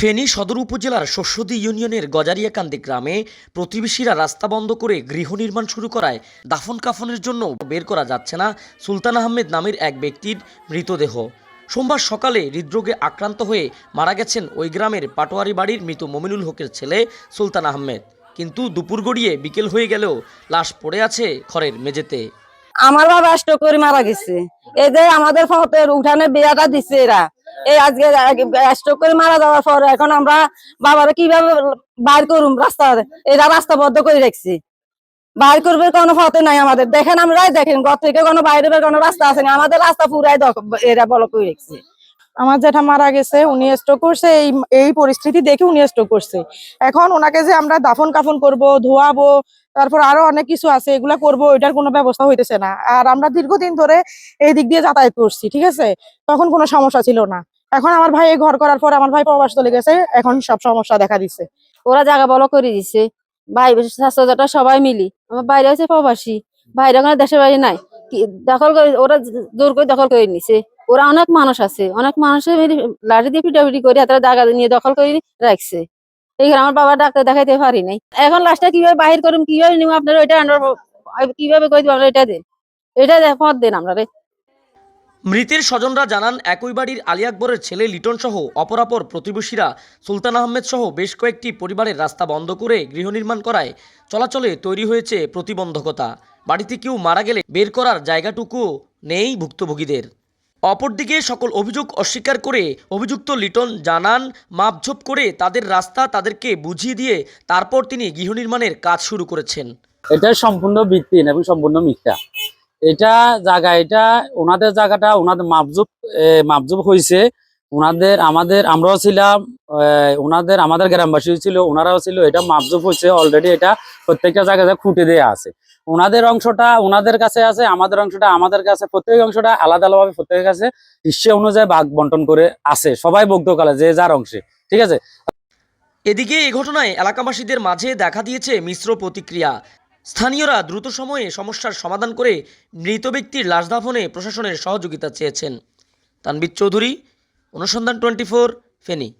ফেনী সদর উপজেলার শস্যদী ইউনিয়নের গজারিয়াকান্দি গ্রামে প্রতিবেশীরা রাস্তা বন্ধ করে গৃহ নির্মাণ শুরু করায় দাফন কাফনের জন্য বের করা যাচ্ছে না সুলতান আহমেদ নামের এক ব্যক্তির মৃতদেহ। সোমবার সকালে হৃদরোগে আক্রান্ত হয়ে মারা গেছেন ওই গ্রামের পাটোয়ারি বাড়ির মৃত মমিনুল হকের ছেলে সুলতান আহমেদ। কিন্তু দুপুর গড়িয়ে বিকেল হয়ে গেলেও লাশ পড়ে আছে খড়ের মেঝেতে। আমার বাবা স্ট্রোক মারা গেছে। যে আমাদের ফতের উঠানে বিয়াটা দিছে এরা। এই আজকে স্ট্রোক করে মারা যাওয়ার পর এখন আমরা বাবারা কীভাবে বাইর করুম রাস্তা এরা রাস্তা বদ্ধ করে রাখছি। বাইর করবে কোনো ফতে নাই আমাদের। দেখেন আমরাই দেখেন, ঘর থেকে কোনো বাইরে বের কোনো রাস্তা আছে না। আমাদের রাস্তা পুরাই এরা বলক করে রাখছে। আমার যেটা মারা গেছে, উনি স্ট্রোক করছে, এই এই পরিস্থিতি দেখে উনি স্ট্রোক করছে। এখন ওনাকে যে আমরা দাফন কাফন করব, ধোয়াবো, তারপর আরও অনেক কিছু আছে, এগুলা করব এটার কোনো ব্যবস্থা হইতেছে না। আর আমরা দীর্ঘদিন ধরে এই দিক দিয়ে যাতায়াত করছি, ঠিক আছে? তখন কোনো সমস্যা ছিল না। এখন আমার ভাই ঘর করার পর আমার ভাই প্রবাস চলে গেছে, এখন সব সমস্যা দেখা দিচ্ছে ওরা জায়গা বলক করে দিছে। ভাই স্বাস্থ্যটা সবাই মিলি। আমার বাইরে আছে প্রবাসী। বাইরে ওখানে দেশের বাইরে নাই। দখল করে, ওরা জোর করে দখল করে নিছে। ওরা অনেক মানুষ আছে। অনেক মানুষের লাঠি দিয়ে পিটাপিটি করে তারা জায়গা নিয়ে দখল করে রাখছে। এইখানে আমার বাবা ডাক্তার দেখাইতে পারি নাই। এখন লাস্টটা কীভাবে বাহির করুম, কীভাবে নিব আপনারা ওইটা কীভাবে করে দিব আমরা এটা দেন। এটা পথ দেন আমরা মৃতের স্বজনরা জানান, একই বাড়ির আলী আকবরের ছেলে লিটন সহ অপরাপর প্রতিবেশীরা সুলতান আহমেদ সহ বেশ কয়েকটি পরিবারের রাস্তা বন্ধ করে গৃহ নির্মাণ করায় চলাচলে তৈরি হয়েছে প্রতিবন্ধকতা। বাড়িতে কেউ মারা গেলে বের করার জায়গাটুকু নেই ভুক্তভোগীদের। অপরদিকে সকল অভিযোগ অস্বীকার করে অভিযুক্ত লিটন জানান, মাপঝোপ করে তাদের রাস্তা তাদেরকে বুঝিয়ে দিয়ে তারপর তিনি গৃহ নির্মাণের কাজ শুরু করেছেন। এটা সম্পূর্ণ ভিত্তিহীন এবং সম্পূর্ণ মিথ্যা। এটা জায়গা, এটা ওনাদের জায়গাটা, ওনাদের মাপজুব মাপজুব হয়েছে ওনাদের, আমাদের, আমরাও ছিলাম ওনাদের, আমাদের গ্রামবাসী ছিল, ওনারাও ছিল, এটা মাপজুব হয়েছে অলরেডি এটা প্রত্যেকটা জায়গায় খুঁটে দেওয়া আছে। ওনাদের অংশটা ওনাদের কাছে আছে, আমাদের অংশটা আমাদের কাছে, প্রত্যেক অংশটা আলাদা আলাদাভাবে প্রত্যেকের কাছে হিসেবে অনুযায়ী ভাগ বন্টন করে আছে, সবাই বগ্ধকালে যে যার অংশে, ঠিক আছে? এদিকে এই ঘটনায় এলাকাবাসীদের মাঝে দেখা দিয়েছে মিশ্র প্রতিক্রিয়া। স্থানীয়রা দ্রুত সময়ে সমস্যার সমাধান করে মৃত ব্যক্তির লাশ দাফনে প্রশাসনের সহযোগিতা চেয়েছেন। তানবির চৌধুরী, অনুসন্ধান টোয়েন্টি ফোর, ফেনী।